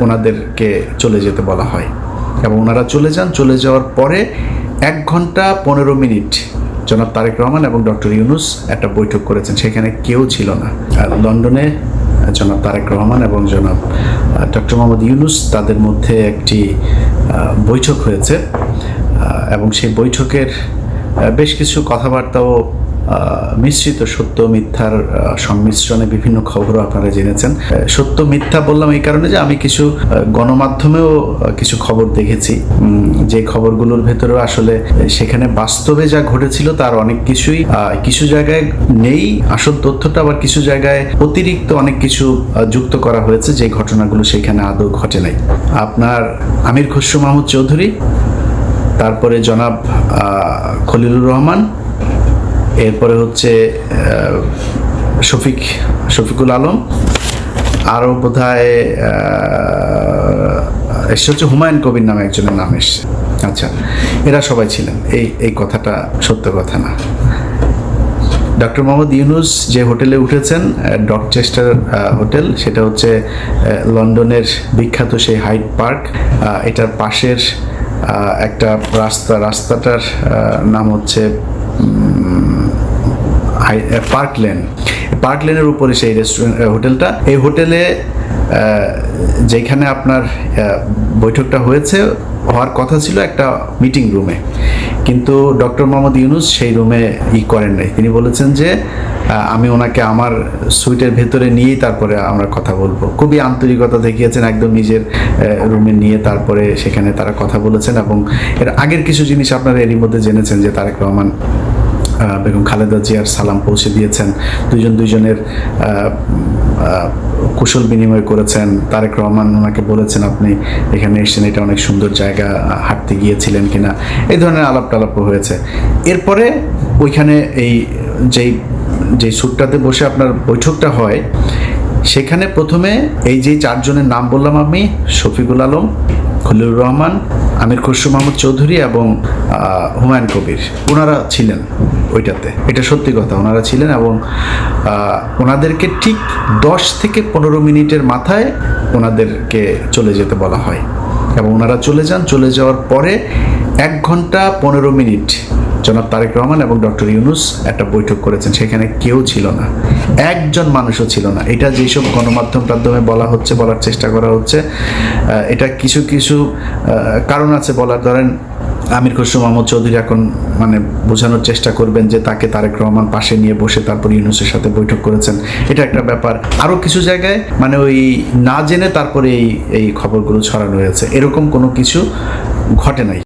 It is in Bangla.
ওনাদেরকে চলে যেতে বলা হয়। এবং ওনারা চলে যান, চলে যাওয়ার পরে এক ঘণ্টা পনেরো মিনিট জনাব তারেক রহমান এবং ডক্টর ইউনুস একটা বৈঠক করেছেন, সেখানে কেউ ছিল না। লন্ডনে জনাব তারেক রহমান এবং জনাব ডক্টর মোহাম্মদ ইউনুস তাদের মধ্যে একটি বৈঠক হয়েছে। এবং সেই বৈঠকের বেশ কিছু কথাবার্তাও মিশ্রিত সত্য মিথ্যার সংমিশ্রণে বিভিন্ন খবরও আপনারা জেনেছেন। সত্য মিথ্যা বললাম এই কারণে যে আমি কিছু গণমাধ্যমেও কিছু খবর দেখেছি। যে খবরগুলোর ভেতরেও আসলে সেখানে বাস্তবে যা ঘটেছিল তার অনেক কিছুই কিছু জায়গায় নেই। আসল তথ্যটা আবার কিছু জায়গায় অতিরিক্ত অনেক কিছু যুক্ত করা হয়েছে যে ঘটনাগুলো সেখানে আদৌ ঘটে নাই। আপনার আমির খসরু মাহমুদ চৌধুরী, তারপরে জনাব খলিলুর রহমান এরপরে হচ্ছে শফিক, শফিকুল আলম। আরও বোধ হয় এসে হচ্ছে হুমায়ুন কবির নামে একজনের নাম এসছে। আচ্ছা এরা সবাই ছিলেন। এই এই কথাটা সত্য কথা না। ডক্টর মোহাম্মদ ইউনুস যে হোটেলে উঠেছেন ডকচেস্টার হোটেল, সেটা হচ্ছে লন্ডনের বিখ্যাত সেই হাইট পার্ক। এটার পাশের একটা রাস্তা, রাস্তাটার নাম হচ্ছে পার্ক লেন পার্ক লেনের উপরে সেই রেস্টুরেন্ট হোটেলটা। এই হোটেলে যেখানে আপনার বৈঠকটা হয়েছে, হওয়ার কথা ছিল একটা মিটিং রুমে কিন্তু ডক্টর মোহাম্মদ ইউনুস সেই রুমে ই করেন নাই। তিনি বলেছেন যে আমি ওনাকে আমার সুইটের ভেতরে নিয়েই তারপরে আমরা কথা বলব। খুবই আন্তরিকতা দেখিয়েছেন একদম নিজের রুমে নিয়ে তারপরে সেখানে তারা কথা বলেছেন এবং এর আগের কিছু জিনিস আপনারা এরই মধ্যে জেনেছেন যে তারেক রহমান বেগম খালেদা জিয়ার সালাম পৌঁছে দিয়েছেন। দুজন দুইজনের কুশল বিনিময় করেছেন। তারেক রহমান ওনাকে বলেছেন, আপনি এখানে এসেছেন, এটা অনেক সুন্দর জায়গা হাঁটতে গিয়েছিলেন কিনা? এই ধরনের আলাপ টালাপ হয়েছে। এরপরে ওইখানে এই যেই যেই সুটটাতে বসে আপনার বৈঠকটা হয়, সেখানে প্রথমে এই যে চারজনের নাম বললাম আমি, শফিকুল আলম, খলিলুর রহমান, আমির খসরু মাহমুদ চৌধুরী এবং হুমায়ুন কবির। ওনারা ছিলেন। ওইটাতে। এটা সত্যি কথা, ওনারা ছিলেন এবং ওনাদেরকে ঠিক দশ থেকে পনেরো মিনিটের মাথায় ওনাদেরকে চলে যেতে বলা হয়। এবং ওনারা চলে যান, চলে যাওয়ার পরে এক ঘণ্টা পনেরো মিনিট জনাব তারেক রহমান এবং ডক্টর ইউনুস একটা বৈঠক করেছেন, সেখানে কেউ ছিল না। একজন মানুষও ছিল না। এটা যেসব গণমাধ্যম মাধ্যমে বলা হচ্ছে, বলার চেষ্টা করা হচ্ছে এটা কিছু কিছু কারণ আছে বলার। ধরেন আমির খসরু মোহাম্মদ চৌধুরী এখন মানে বোঝানোর চেষ্টা করবেন যে তাকে তারেক রহমান পাশে নিয়ে বসে তারপর ইউনুসের সাথে বৈঠক করেছেন। এটা একটা ব্যাপার। আরও কিছু জায়গায় মানে ওই না জেনে তারপরে এই এই খবরগুলো ছড়ানো হয়েছে। এরকম কোনো কিছু ঘটে নাই।